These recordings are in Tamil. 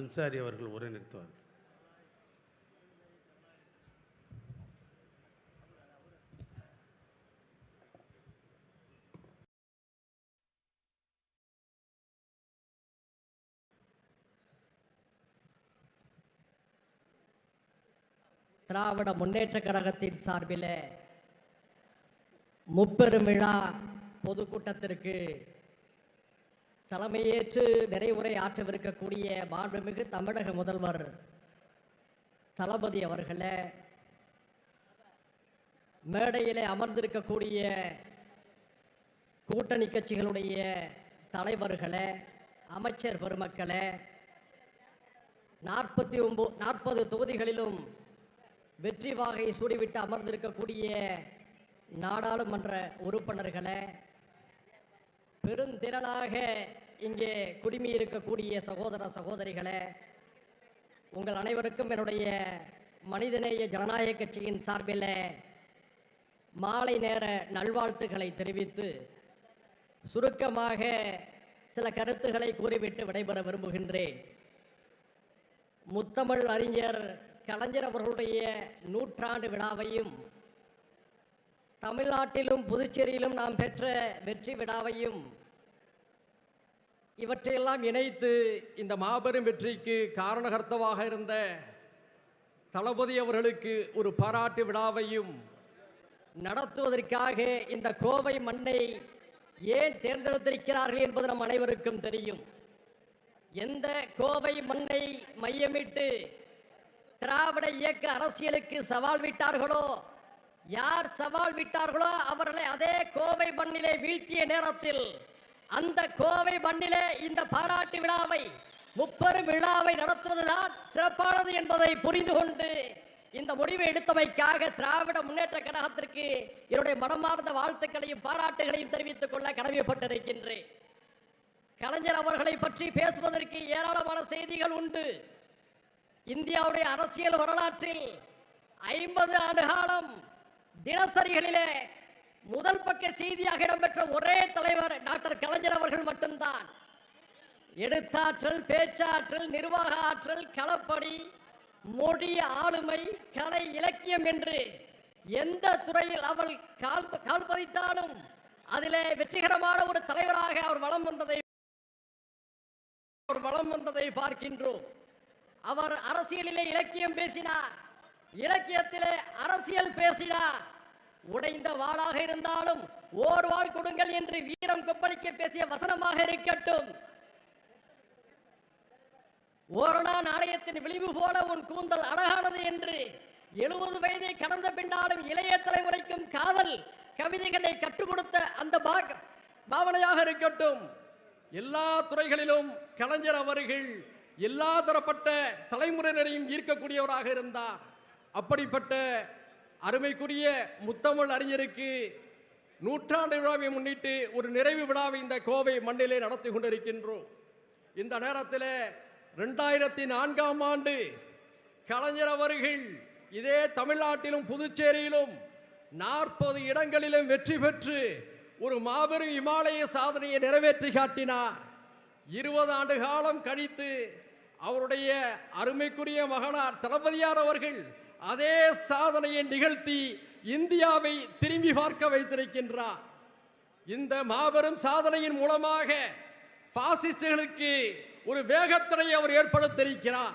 அன்சாரி அவர்கள் உரை நிறுத்துவார்கள். திராவிட முன்னேற்றக் கழகத்தின் சார்பில் முப்பெரும் விழா பொதுக்கூட்டத்திற்கு தலைமையேற்று நிறைவுரை ஆற்றவிருக்கக்கூடிய மாண்புமிகு தமிழக முதல்வர் தளபதி அவர்களே மேடையிலே அமர்ந்திருக்கக்கூடிய கூட்டணி கட்சிகளுடைய தலைவர்களே அமைச்சர் பெருமக்களே நாற்பத்தி ஒம்பது நாற்பது தொகுதிகளிலும் வெற்றி வாகை சூடிவிட்டு அமர்ந்திருக்கக்கூடிய நாடாளுமன்ற உறுப்பினர்களே பெருந்திரளாக இங்கே குடிமி இருக்கக்கூடிய சகோதர சகோதரிகளே உங்கள் அனைவருக்கும் என்னுடைய மனிதநேய ஜனநாயக கட்சியின் சார்பில் மாலை நேர நல்வாழ்த்துக்களை தெரிவித்து சுருக்கமாக சில கருத்துக்களை கூறிவிட்டு விடைபெற விரும்புகின்றேன். முத்தமிழ் அறிஞர் கலைஞர் அவர்களுடைய நூற்றாண்டு விழாவையும் தமிழ்நாட்டிலும் புதுச்சேரியிலும் நாம் பெற்ற வெற்றி விழாவையும் இவற்றையெல்லாம் இணைத்து இந்த மாபெரும் வெற்றிக்கு காரணகர்த்தவாக இருந்த தளபதி அவர்களுக்கு ஒரு பாராட்டு விழாவையும் நடத்துவதற்காக இந்த கோவை மண்ணை ஏன் தேர்ந்தெடுத்திருக்கிறார்கள் என்பது நம் அனைவருக்கும் தெரியும். எந்த கோவை மண்ணை மையமிட்டு திராவிட இயக்க அரசியலுக்கு சவால் விட்டார்களோ யார் சவால் விட்டார்களோ அவர்களை அதே கோவை மண்ணிலே வீழ்த்திய நேரத்தில் அந்த கோவை மண்ணிலே இந்த பாராட்டு விழாவை முப்பெரும் விழாவை நடத்துவதுதான் சிறப்பானது என்பதை புரிந்து கொண்டு இந்த முடிவை எடுத்தமைக்காக திராவிட முன்னேற்ற கழகத்திற்கு என்னுடைய மனமார்ந்த வாழ்த்துக்களையும் பாராட்டுகளையும் தெரிவித்துக் கொள்ள கடமைப்பட்டிருக்கின்றேன். கலைஞர் அவர்களை பற்றி பேசுவதற்கு ஏராளமான செய்திகள் உண்டு. இந்தியாவுடைய அரசியல் வரலாற்றில் ஐம்பது ஆண்டு காலம் தினசரிகளிலே முதல் பக்க செய்தியாக இடம்பெற்ற ஒரே தலைவர் டாக்டர் கலைஞர் அவர்கள் மட்டும்தான். எடுத்தாற்றல் பேச்சாற்றல் நிர்வாக ஆற்றல் களப்பணி மொழி ஆளுமை கலை இலக்கியம் என்று எந்த துறையில் அவள் கால் கால் பதித்தாலும் அதிலே வெற்றிகரமான ஒரு தலைவராக அவர் வலம் வந்ததை அவர் வலம் வந்ததை பார்க்கின்றோம். அவர் அரசியலிலே இலக்கியம் பேசினார். இலக்கியத்திலே அரசியல் பேசினார். உடைந்த வாளாக இருந்தாலும் ஓர் வாள் கொடுங்கள் என்று வீரம் கொப்பளிக்க பேசிய வசனமாக இருக்கட்டும். ஓரணா நாணயத்தின் விளிம்பு போல உன் கூந்தல் அழகானது என்று எழுபது வயதை கடந்த பின்னாலும் இளைய தலைமுறைக்கும் காதல் கவிதைகளை கற்றுக் கொடுத்த அந்த பாவனையாக இருக்கட்டும். எல்லா துறைகளிலும் கலைஞர் அவர்கள் எல்லா தரப்பட்ட தலைமுறையினரையும் ஈர்க்கக்கூடியவராக இருந்தார். அப்படிப்பட்ட அருமைக்குரிய முத்தமிழ் அறிஞருக்கு நூற்றாண்டு விழாவை முன்னிட்டு ஒரு நிறைவு விழாவை இந்த கோவை மண்ணிலே நடத்தி கொண்டிருக்கின்றோம். இந்த நேரத்தில் ரெண்டாயிரத்தி நான்காம் ஆண்டு கலைஞர் அவர்கள் இதே தமிழ்நாட்டிலும் புதுச்சேரியிலும் நாற்பது இடங்களிலும் வெற்றி பெற்று ஒரு மாபெரும் இமாலய சாதனையை நிறைவேற்றி காட்டினார். இருபது ஆண்டு காலம் கழித்து அவருடைய அருமைக்குரிய மகனார் தளபதியார் அவர்கள் அதே சாதனையை நிகழ்த்தி இந்தியாவை திரும்பி பார்க்க வைத்திருக்கின்றார். இந்த மாபெரும் சாதனையின் மூலமாக பாசிஸ்டுகளுக்கு ஒரு வேகத்தினை அவர் ஏற்படுத்தியிருக்கிறார்.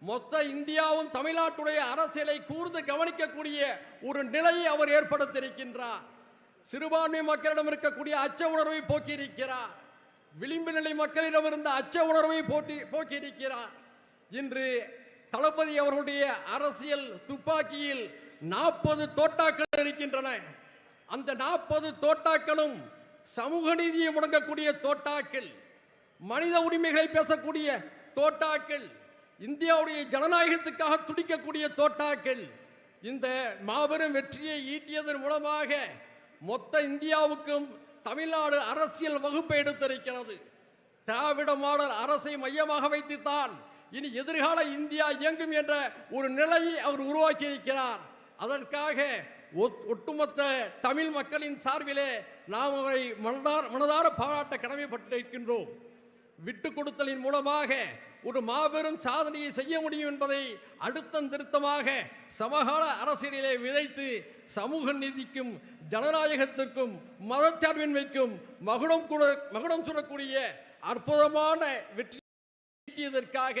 மொத்த இந்தியாவும் தமிழ்நாட்டுடைய அரசியலை கூர்ந்து கவனிக்கக்கூடிய ஒரு நிலையை அவர் ஏற்படுத்தியிருக்கின்றார். சிறுபான்மை மக்களிடம் இருக்கக்கூடிய அச்ச உணர்வை போக்கியிருக்கிறார். விளிம்பு நிலை மக்களிடம் இருந்த அச்ச உணர்வை போட்டி போக்கியிருக்கிறார். இன்று தளபதி அவர்களுடைய அரசியல் துப்பாக்கியில் நாற்பது தோட்டாக்கள் இருக்கின்றன. அந்த நாற்பது தோட்டாக்களும் சமூக நீதியை முடங்கக்கூடிய தோட்டாக்கள் மனித உரிமைகளை பேசக்கூடிய தோட்டாக்கள் இந்தியாவுடைய ஜனநாயகத்துக்காக துடிக்கக்கூடிய தோட்டாக்கள் இந்த மாபெரும் வெற்றியை ஈட்டியதன் மூலமாக மொத்த இந்தியாவுக்கும் தமிழ்நாடு அரசியல் வகுப்பை எடுத்திருக்கிறது. திராவிட மாடல் அரசை மையமாக வைத்துத்தான் இனி எதிர்கால இந்தியா இயங்கும் என்ற ஒரு நிலையை அவர் உருவாக்கியிருக்கிறார். அதற்காக ஒத்- ஒட்டுமொத்த தமிழ் மக்களின் சார்பிலே நாம் அவரை மனதார மனதார பாராட்ட கடமைப்பட்டிருக்கின்றோம். விட்டு கொடுத்தலின் மூலமாக ஒரு மாபெரும் சாதனையை செய்ய முடியும் என்பதை அடுத்தம் திருத்தமாக சமகால அரசியலிலே விதைத்து சமூக நீதிக்கும் ஜனநாயகத்திற்கும் மதச்சார்பின்மைக்கும் மகுடம் கூட மகுடம் சுடக்கூடிய அற்புதமான வெற்றி ஈட்டியதற்காக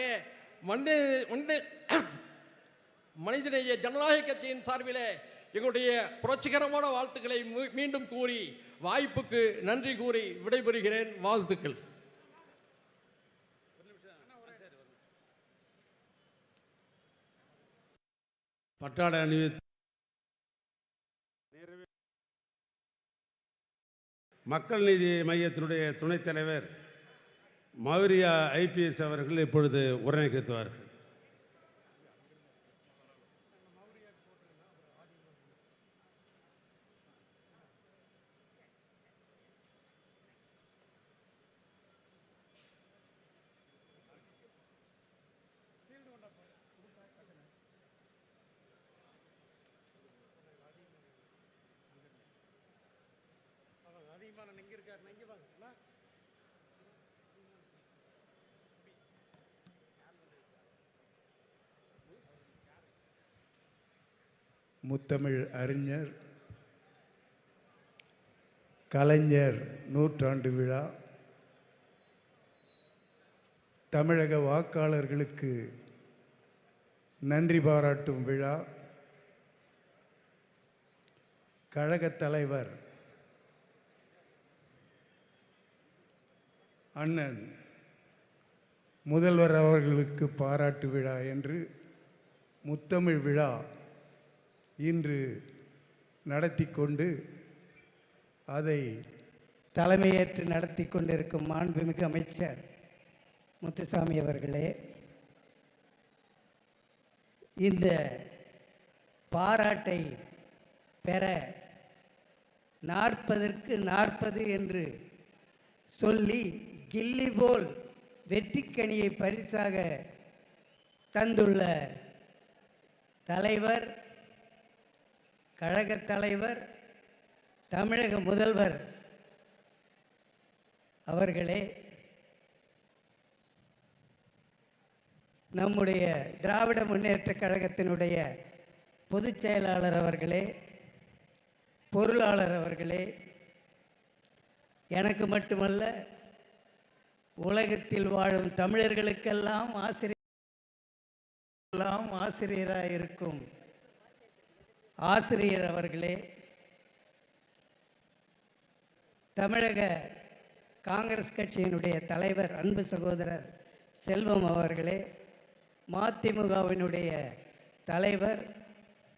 மனித மனித மனிதநேய ஜனநாயக கட்சியின் சார்பிலே எங்களுடைய புரட்சிகரமான வாழ்த்துக்களை மீண்டும் கூறி வாய்ப்புக்கு நன்றி கூறி விடைபெறுகிறேன். வாழ்த்துக்கள். பட்டாடை அணிவித்து மக்கள் நீதி மையத்தினுடைய துணைத் தலைவர் மாவிரியா ஐபிஎஸ் அவர்கள் இப்பொழுது உரைநிகழ்த்துவார்கள் முத்தமிழ் அறிஞர் கலைஞர் நூற்றாண்டு விழா தமிழக வாக்காளர்களுக்கு நன்றி பாராட்டும் விழா கழகத் தலைவர் அண்ணன் முதல்வர் அவர்களுக்கு பாராட்டு விழா என்று முத்தமிழ் விழா இன்று நடத்தி கொண்டு அதை தலைமையேற்று நடத்தி கொண்டிருக்கும் மாண்புமிகு அமைச்சர் முத்துசாமி அவர்களே இந்த பாராட்டை பெற நாற்பதற்கு நாற்பது என்று சொல்லி கில்லி போல் வெற்றிக்கனியை பரிசாக தந்துள்ள தலைவர் கழகத் தலைவர் தமிழக முதல்வர் அவர்களே நம்முடைய திராவிட முன்னேற்றக் கழகத்தினுடைய பொதுச் செயலாளர் அவர்களே பொருளாளர் அவர்களே எனக்கு மட்டுமல்ல உலகத்தில் வாழும் தமிழர்களுக்கெல்லாம் ஆசிரியர் எல்லாம் ஆசிரியராக இருக்கும் ஆசிரியர் அவர்களே தமிழக காங்கிரஸ் கட்சியினுடைய தலைவர் அன்பு சகோதரர் செல்வம் அவர்களே மதிமுகவினுடைய தலைவர்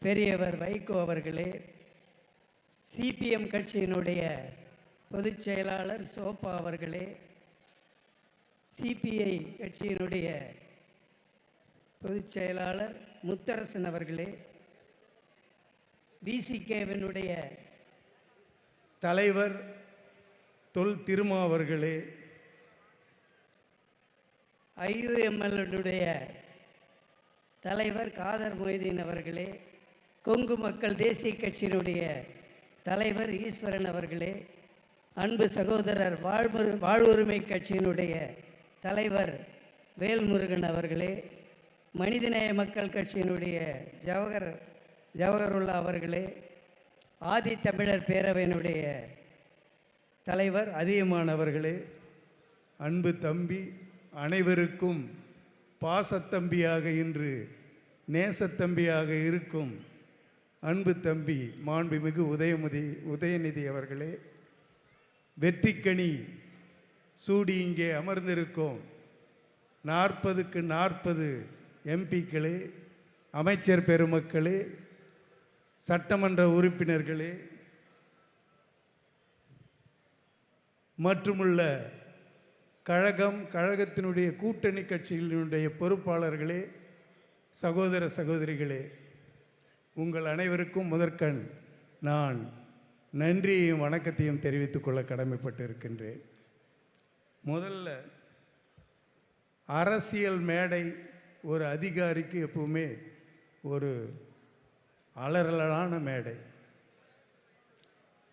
பெரியவர் வைகோ அவர்களே சிபிஎம் கட்சியினுடைய பொதுச் செயலாளர் சோபா அவர்களே சிபிஐ கட்சியினுடைய பொதுச் செயலாளர் முத்தரசன் அவர்களே விசிகேவினுடைய தலைவர் தொல் திருமா அவர்களே ஐயுஎம்எல்னுடைய தலைவர் காதர் மொய்தீன் அவர்களே கொங்கு மக்கள் தேசிய கட்சியினுடைய தலைவர் ஈஸ்வரன் அவர்களே அன்பு சகோதரர் வாழ்முரு வாழ்வுரிமை கட்சியினுடைய தலைவர் வேல்முருகன் அவர்களே மனிதநேய மக்கள் கட்சியினுடைய ஜவஹர் ஜவஹருல்லா அவர்களே ஆதி தமிழர் பேரவையினுடைய தலைவர் அதியமானவர்களே அன்பு தம்பி அனைவருக்கும் பாசத்தம்பியாக இன்று நேசத்தம்பியாக இருக்கும் அன்பு தம்பி மாண்புமிகு உதயமுதி உதயநிதி அவர்களே வெற்றிக்கனி சூடி இங்கே அமர்ந்திருக்கும். நாற்பதுக்கு நாற்பது எம்பிக்களே அமைச்சர் பெருமக்களே சட்டமன்ற உறுப்பினர்களே மற்றுமுள்ள கழகம் கழகத்தினுடைய கூட்டணி கட்சிகளினுடைய பொறுப்பாளர்களே சகோதர சகோதரிகளே உங்கள் அனைவருக்கும் முதற்கண் நான் நன்றியையும் வணக்கத்தையும் தெரிவித்துக் கொள்ள கடமைப்பட்டு இருக்கின்றேன் முதல்ல அரசியல் மேடை ஒரு அதிகாரிக்கு எப்பவுமே ஒரு அலறலான மேடை.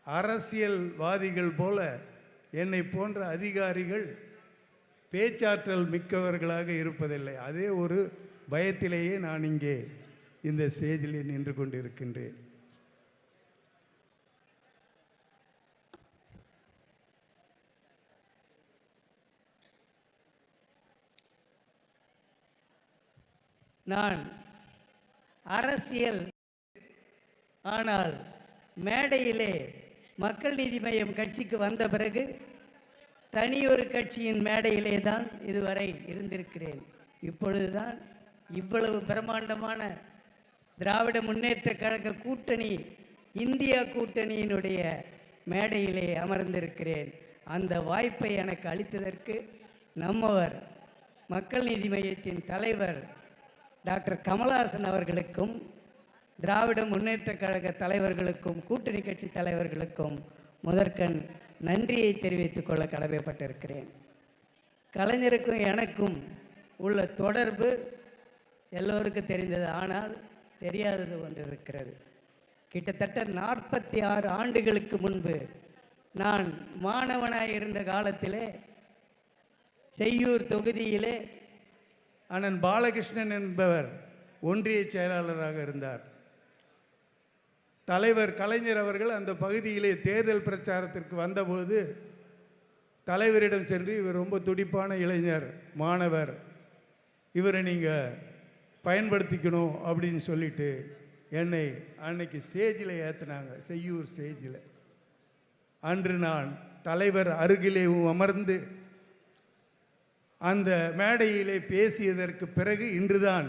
அரசியல்வாதிகள் போல என்னை போன்ற அதிகாரிகள் பேச்சாற்றல் மிக்கவர்களாக இருப்பதில்லை. அதே ஒரு பயத்திலேயே நான் இங்கே இந்த ஸ்டேஜில் நின்று கொண்டிருக்கின்றேன். நான் அரசியல் ஆனால் மேடையிலே மக்கள் நீதி மையம் கட்சிக்கு வந்த பிறகு தனியொரு கட்சியின் மேடையிலே தான் இதுவரை இருந்திருக்கிறேன். இப்பொழுதுதான் இவ்வளவு பிரம்மாண்டமான திராவிட முன்னேற்ற கழக கூட்டணி இந்தியா கூட்டணியினுடைய மேடையிலே அமர்ந்திருக்கிறேன். அந்த வாய்ப்பை எனக்கு அளித்ததற்கு நம்மவர் மக்கள் நீதி மையத்தின் தலைவர் டாக்டர் கமலஹாசன் அவர்களுக்கும் திராவிட முன்னேற்ற கழக தலைவர்களுக்கும் கூட்டணி கட்சி தலைவர்களுக்கும் முதற்கண் நன்றியை தெரிவித்துக் கொள்ள கடமைப்பட்டிருக்கிறேன். கலைஞருக்கும் எனக்கும் உள்ள தொடர்பு எல்லோருக்கும் தெரிந்தது. ஆனால் தெரியாதது ஒன்று இருக்கிறது. கிட்டத்தட்ட நாற்பத்தி ஆறு ஆண்டுகளுக்கு முன்பு நான் மாணவனாக இருந்த காலத்திலே செய்யூர் தொகுதியிலே அண்ணன் பாலகிருஷ்ணன் என்பவர் ஒன்றிய செயலாளராக இருந்தார். தலைவர் கலைஞர் அவர்கள் அந்த பகுதியிலே தேர்தல் பிரச்சாரத்திற்கு வந்தபோது தலைவரிடம் சென்று இவர் ரொம்ப துடிப்பான இளைஞர் மாணவர். இவரை நீங்கள் பயன்படுத்திக்கணும் அப்படின்னு சொல்லிட்டு என்னை அன்னைக்கு ஸ்டேஜில் ஏற்றினாங்க செய்யூர் ஸ்டேஜில் அன்று நான் தலைவர் அருகிலே அமர்ந்து அந்த மேடையிலே பேசியதற்கு பிறகு இன்றுதான்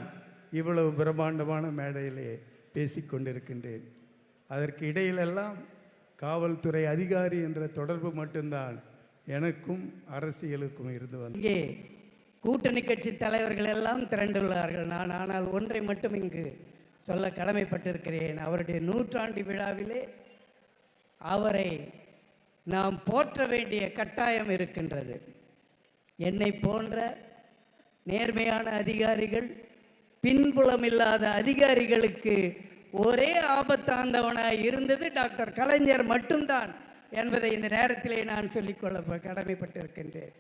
இவ்வளவு பிரம்மாண்டமான மேடையிலே பேசிக்கொண்டிருக்கின்றேன். அதற்கு இடையிலெல்லாம் காவல்துறை அதிகாரி என்ற தொடர்பு மட்டும்தான் எனக்கும் அரசியலுக்கும் இருந்து வந்தது. இங்கே கூட்டணி கட்சி தலைவர்கள் எல்லாம் திரண்டுள்ளார்கள். நான் ஆனால் ஒன்றை மட்டும் இங்கு சொல்ல கடமைப்பட்டிருக்கிறேன். அவருடைய நூற்றாண்டு விழாவிலே அவரை நாம் போற்ற வேண்டிய கட்டாயம் இருக்கின்றது. என்னை போன்ற நேர்மையான அதிகாரிகள் பின்புலமில்லாத அதிகாரிகளுக்கு ஒரே ஆபத்தாந்தவனாக இருந்தது டாக்டர் கலைஞர் மட்டும்தான் என்பதை இந்த நேரத்திலே நான் சொல்லிக்கொள்ள ப- கடமைப்பட்டிருக்கின்றேன்.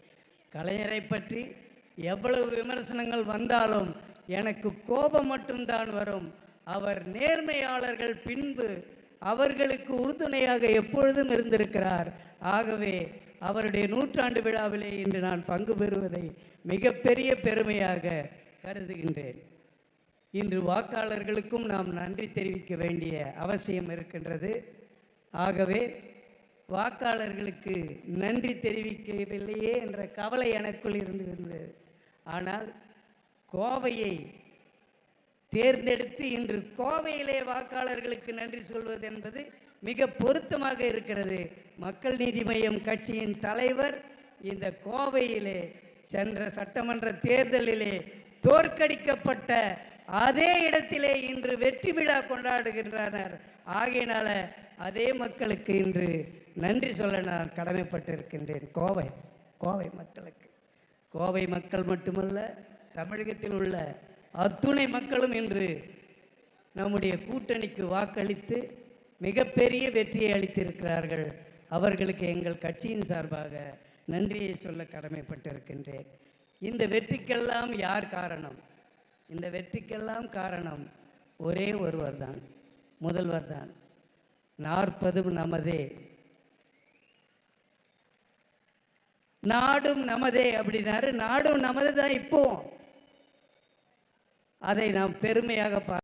கலைஞரை பற்றி எவ்வளவு விமர்சனங்கள் வந்தாலும் எனக்கு கோபம் மட்டும்தான் வரும். அவர் நேர்மையாளர்கள் பின்பு அவர்களுக்கு உறுதுணையாக எப்பொழுதும் இருந்திருக்கிறார். ஆகவே அவருடைய நூற்றாண்டு விழாவிலே இன்று நான் பங்கு பெறுவதை மிகப்பெரிய பெருமையாக கருதுகின்றேன். இன்று வாக்காளர்களுக்கும் நாம் நன்றி தெரிவிக்க வேண்டிய அவசியம் இருக்கின்றது. ஆகவே வாக்காளர்களுக்கு நன்றி தெரிவிக்கவில்லையே என்ற கவலை எனக்குள் இருந்து இருந்தது. ஆனால் கோவையை தேர்ந்தெடுத்து இன்று கோவையிலே வாக்காளர்களுக்கு நன்றி சொல்வது என்பது மிக பொருத்தமாக இருக்கிறது. மக்கள் நீதி மையம் கட்சியின் தலைவர் இந்த கோவையிலே சென்ற சட்டமன்ற தேர்தலிலே தோற்கடிக்கப்பட்ட அதே இடத்திலே இன்று வெற்றி விழா கொண்டாடுகின்றனர். ஆகையினால அதே மக்களுக்கு இன்று நன்றி சொல்ல நான் கடமைப்பட்டிருக்கின்றேன். கோவை கோவை மக்களுக்கு. கோவை மக்கள் மட்டுமல்ல தமிழகத்தில் உள்ள அத்துணை மக்களும் இன்று நம்முடைய கூட்டணிக்கு வாக்களித்து மிகப்பெரிய வெற்றியை அளித்திருக்கிறார்கள். அவர்களுக்கு எங்கள் கட்சியின் சார்பாக நன்றியை சொல்ல கடமைப்பட்டிருக்கின்றேன். இந்த வெற்றிக்கெல்லாம் யார் காரணம்? இந்த வெற்றிக்கெல்லாம் காரணம் ஒரே ஒருவர் தான் முதல்வர் தான். நாற்பதும் நமதே. நாடும் நமதே அப்படின்னாரு. நாடும் நமது தான் இப்போ. அதை நாம் பெருமையாக பார்க்க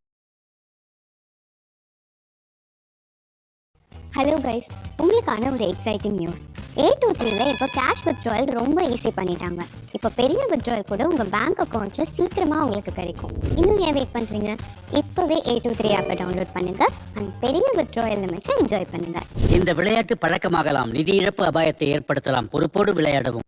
ஹலோ கைஸ் உங்களுக்கான ஒரு எக்ஸைட்டிங் நியூஸ் ஏ டூ த்ரீல இப்போ கேஷ் வித்ட்ராயல் ரொம்ப ஈஸி பண்ணிட்டாங்க. இப்போ பெரிய வித்ட்ராயல் கூட உங்கள் பேங்க் அக்கௌண்ட்ல சீக்கிரமாக உங்களுக்கு கிடைக்கும். இன்னும் ஏன் வெயிட் பண்ணுறீங்க இப்போவே ஏ டூ த்ரீ ஆப்பை டவுன்லோட் பண்ணுங்க. அண்ட் பெரிய வித்ட்ராயல் லிமிட்ஸை என்ஜாய் பண்ணுங்க. இந்த விளையாட்டு பழக்கமாகலாம். நிதி இழப்பு அபாயத்தை ஏற்படுத்தலாம். பொறுப்போடு விளையாடவும்.